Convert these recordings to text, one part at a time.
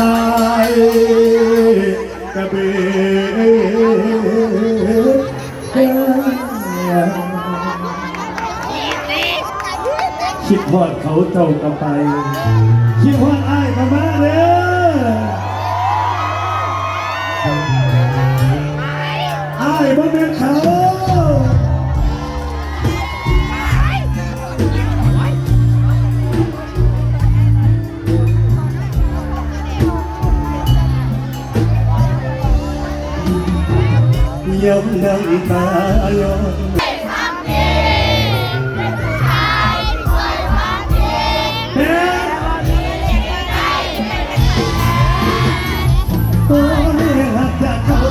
อายกระเบคิดพอดเขาเจ้าก็ไป คิดพอดอ้ายก็มาเด้ออ้ายบ่เป็นเขา ยมน้ำตาลงเฮ้ตัวนี้หักจากเขา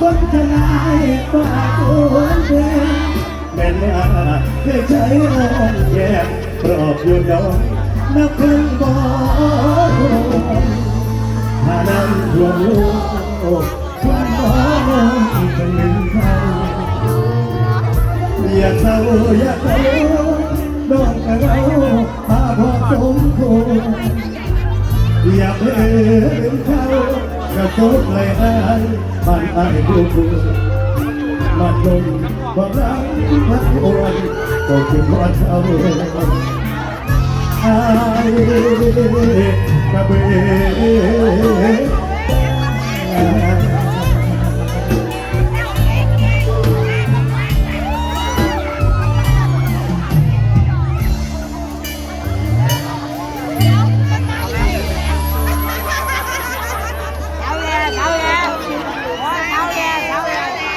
คนทลายป่าตัวเดิมแม่นาเคยใช้ลมแย่ปลอบอยู่ดองนับเพิ่งบอกถ้านั้นรวมลูก อย่ากรู้น้องกับเราพาพอสมควรอย่าเพลินเขากระโจนเลยได้บ้านไอ้ผู้ผู้มาดมความรักพักอวนก็คือว่าเขาไอ้กระเบน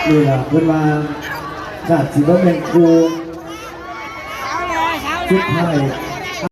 ra นี่ล่ะเพิ่นว่าชาติสิบ่แม่นครู tháo ra tháo สุด ra ท้าย